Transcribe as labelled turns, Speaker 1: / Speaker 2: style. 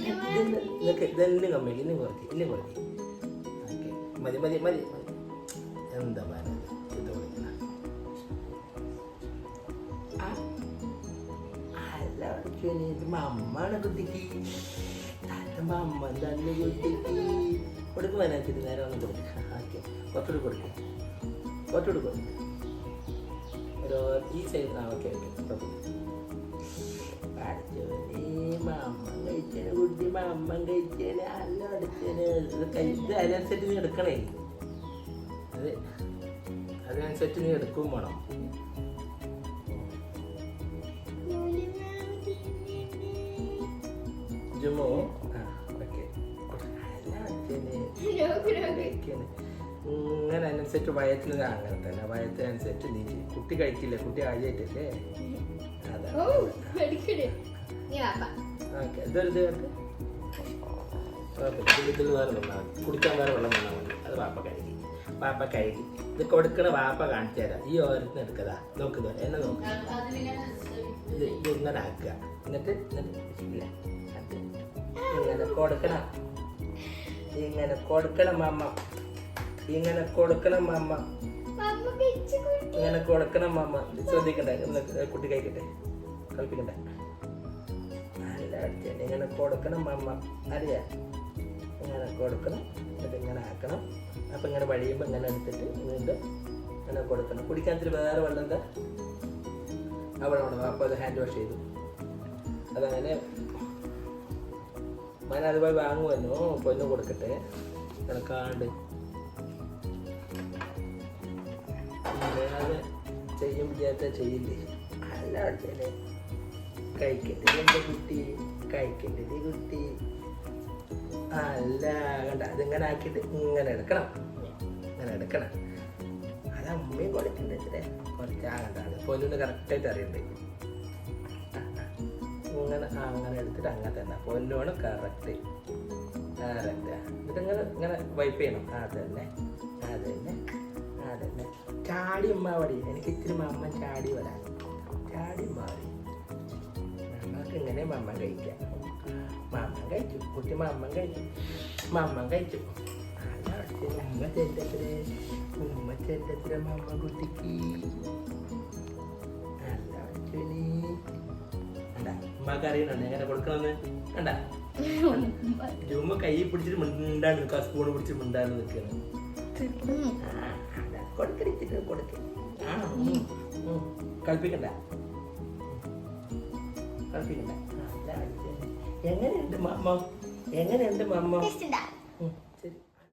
Speaker 1: നിങ്ങൾക്ക് ഇതെല്ലാം കമ്മിക്ക് ഇനി കുറയ്ക്ക് ഇല്ല കുറയ്ക്ക് ഓക്കെ. മതി മതി മതി. എന്താ പറയുന്നത് ഈ സൈഡ് ആ ഓക്കെ ഓക്കെ. പഠിച്ചോനെ മമ്മ കഴിച്ചേനെ കുട്ടി മമ്മ കഴിച്ചേനെ അല്ല അടിച്ചേനെ. ഇത് കഴിച്ച് അതിനനുസരിച്ച് നീ എടുക്കണേ. അത്. അതിനനുസരിച്ച് നീ എടുക്കും വേണം. ജുമോ? ഓക്കെ. ഇങ്ങനെ അതിനനുസരിച്ച് വയറ്റിന് അങ്ങനെ തന്നെ. വയറ്റിനനുസരിച്ച് നീ. കുട്ടി കഴിക്കില്ല? കുട്ടി ആദ്യമായിട്ടല്ലേ അതാ. ഓക്കെ കുടിക്കാൻ വേറെ വെള്ളം വന്നാൽ മതി. അത് വാപ്പ കഴുകി വാപ്പ കഴുകി ഇത് കൊടുക്കണ വാപ്പ കാണിച്ചു തരാം. ഈ ഓരത്തിന് എടുക്കതാ. നോക്കുക എന്നെ നോക്ക്. ഇത് ഇങ്ങനെ ആക്കുക. എന്നിട്ട് ഇങ്ങനെ കൊടുക്കണം. ഇങ്ങനെ കൊടുക്കണം അമ്മ ഇങ്ങനെ കൊടുക്കണം അമ്മ ഇങ്ങനെ കൊടുക്കണം അമ്മ ശ്രദ്ധിക്കണ്ടേ? കുട്ടി കഴിക്കട്ടെ കളിപ്പിക്കണ്ടേ? നല്ല ഇങ്ങനെ കൊടുക്കണം മമ്മ അറിയാ? ഇങ്ങനെ കൊടുക്കണം എന്നിട്ട് ഇങ്ങനെ ആക്കണം. അപ്പം ഇങ്ങനെ വഴിയുമ്പോൾ ഇങ്ങനെ എടുത്തിട്ട് വീണ്ടും ഇങ്ങനെ കൊടുക്കണം. കുടിക്കാൻ വേറെ വെള്ളം എന്താ? അവിടെ വേണം അപ്പോൾ അത് ഹാൻഡ് വാഷ് ചെയ്തു. അതങ്ങനെ ഞാൻ അതുപോലെ വാങ്ങുമല്ലോ പൊന്നു കൊടുക്കട്ടെ. കിടക്കാണ്ട് ഇല്ലാതെ ചെയ്യും വിചാരിച്ചാൽ ചെയ്യില്ലേ? അല്ല അടിച്ചേനെ. കഴിക്കണ്ടേ എന്റെ കുട്ടി? കഴിക്കണ്ടേ കുട്ടി. അല്ല കണ്ട. അതിങ്ങനെ ആക്കിയിട്ട് ഇങ്ങനെ എടുക്കണം. ഇങ്ങനെ എടുക്കണം. അത് അമ്മയും കൊടുക്കണ്ടേ കുറച്ച് ആകണ്ടാണ് പൊന്നിന് കറക്റ്റായിട്ട് അറിയണ്ടേ. ഇങ്ങനെ അങ്ങനെ എടുത്തിട്ട് അങ്ങനെ തന്നെ. പൊന്നോണ് കറക്റ്റ് കറക്റ്റ് എന്നിട്ട് ഇങ്ങനെ വൈപ്പ് ചെയ്യണം. ആ തന്നെ അതന്നെ അതന്നെ. ചാടി ഉമ്മാവടി എനിക്ക് ഇത്തിരി അമ്മ ചാടി വരാൻ. ചാടി മാറി നമ്മൾക്ക് ഇങ്ങനെ മമ്മ കഴിക്കാം. മമ്മ കഴിച്ചു. കുട്ടി മമ്മ കഴിച്ചു. മമ്മ കഴിച്ചു. ഉമ്മ ചേട്ടത്തിലെ ഉമ്മ ചെല്ലത്തിൽ മമ്മ കുട്ടിക്ക്. അല്ല അച്ഛന്. ഉമ്മക്ക് അറിയണുണ്ട് എങ്ങനെ കൊടുക്കണമെന്ന് കണ്ട? ഉമ്മ കൈ പിടിച്ചിട്ട് മിണ്ടാണ് നിൽക്കുക സ്പൂൺ പിടിച്ച് മിണ്ടാണ്. കളിപ്പിക്കണ്ട കളിപ്പിക്കണ്ട എങ്ങനെയുണ്ട് മമ്മ? എങ്ങനെയുണ്ട് മമ്മ?